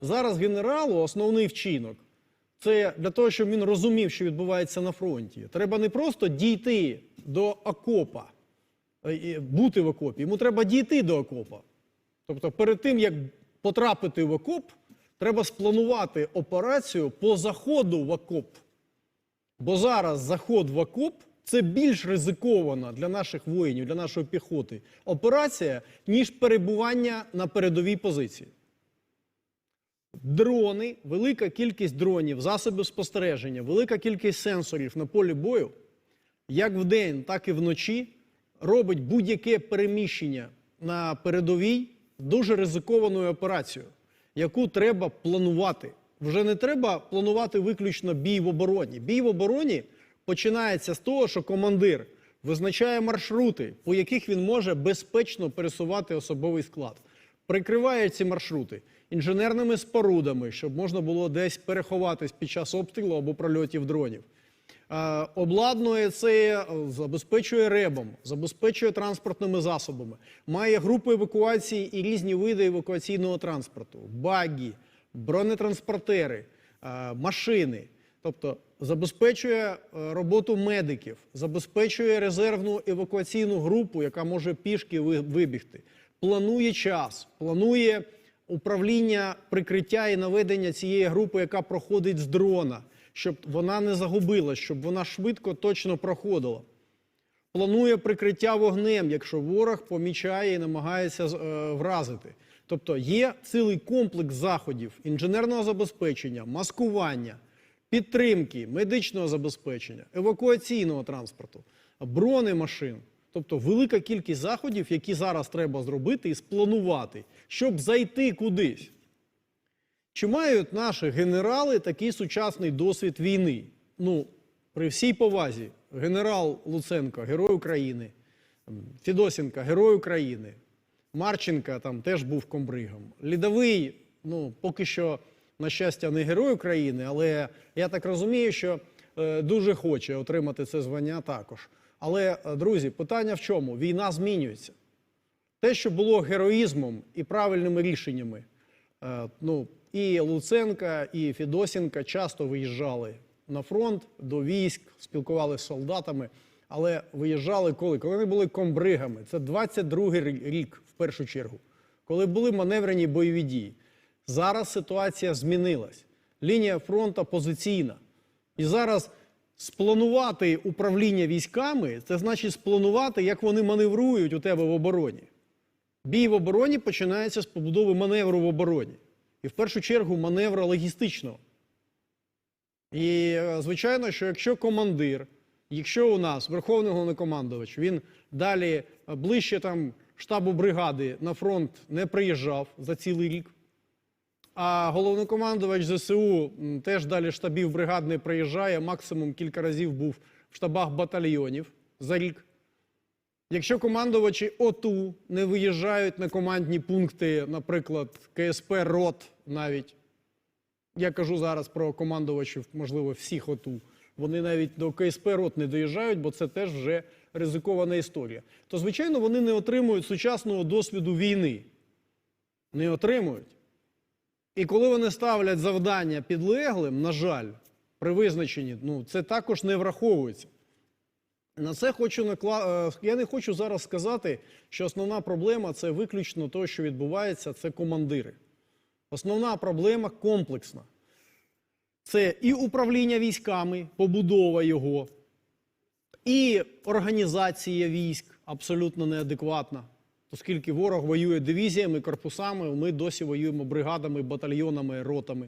Зараз генералу основний вчинок це для того, щоб він розумів, що відбувається на фронті. Треба не просто дійти до окопа, е, бути в окопі. Йому треба дійти до окопа. Тобто, перед тим як потрапити в окоп, треба спланувати операцію по заходу в окоп. Бо зараз заход в окоп це більш ризикована для наших воїнів, для нашої піхоти операція, ніж перебування на передовій позиції. Дрони, велика кількість дронів, засобів спостереження, велика кількість сенсорів на полі бою, як вдень, так і вночі, робить будь-яке переміщення на передовій дуже ризикованою операцією, яку треба планувати. Вже не треба планувати виключно бій в обороні. Бій в обороні починається з того, що командир визначає маршрути, по яких він може безпечно пересувати особовий склад. Прикриває ці маршрути інженерними спорудами, щоб можна було десь переховатись під час обстрілу або прольотів дронів. Обладнує це, е, забезпечує ребом, забезпечує транспортними засобами, має групи евакуації і різні види евакуаційного транспорту: багі, бронетранспортери, машини. Тобто забезпечує е, роботу медиків, забезпечує резервну евакуаційну групу, яка може пішки вибігти, планує час, планує управління прикриття і наведення цієї групи, яка проходить з дрона, щоб вона не загубила, щоб вона швидко точно проходила. Планує прикриття вогнем, якщо ворог помічає і намагається е, вразити. Тобто є цілий комплекс заходів інженерного забезпечення, маскування, підтримки, медичного забезпечення, евакуаційного транспорту, бронемашин. Тобто велика кількість заходів, які зараз треба зробити і спланувати, щоб зайти кудись. Чи мають наші генерали такий сучасний досвід війни? Ну, при всій повазі, генерал Луценко, герой України, Фідосенко, герой України, Марченка там теж був комбригом. Лідовий, ну, поки що, на щастя, не герой України, але я так розумію, що е, дуже хоче отримати це звання також. Але, е, друзі, питання в чому? Війна змінюється. Те, що було героїзмом і правильними рішеннями, е, ну, і Луценка, і Фідосенка часто виїжджали на фронт до військ, спілкувалися з солдатами, але виїжджали коли? Коли вони були комбригами. Це 22-й рік в першу чергу, коли були маневрені бойові дії. Зараз ситуація змінилась. Лінія фронту позиційна. І зараз спланувати управління військами це значить спланувати, як вони маневрують у тебе в обороні. Бій в обороні починається з побудови маневру в обороні. І в першу чергу маневра логістичного. І е, звичайно, що якщо командир, якщо у нас верховний головнокомандувач, він далі е, ближче там штабу бригади на фронт не приїжджав за цілий рік, а головнокомандувач ЗСУ теж далі штабів бригад не приїжджає, максимум кілька разів був в штабах батальйонів за рік. Якщо командувачі ОТУ не виїжджають на командні пункти, наприклад, КСП РОТ навіть, я кажу зараз про командувачів, можливо, всіх ОТУ, вони навіть до КСП РОТ не доїжджають, бо це теж вже ризикована історія. То, звичайно, вони не отримують сучасного досвіду війни. Не отримують. І коли вони ставлять завдання підлеглим, на жаль, при визначенні, ну, це також не враховується. На це хочу накла... е, Я не хочу зараз сказати, що основна проблема це виключно те, що відбувається, це командири. Основна проблема комплексна. Це і управління військами, побудова його, і організація військ абсолютно неадекватна. Оскільки ворог воює дивізіями, корпусами, ми досі воюємо бригадами, батальйонами, ротами.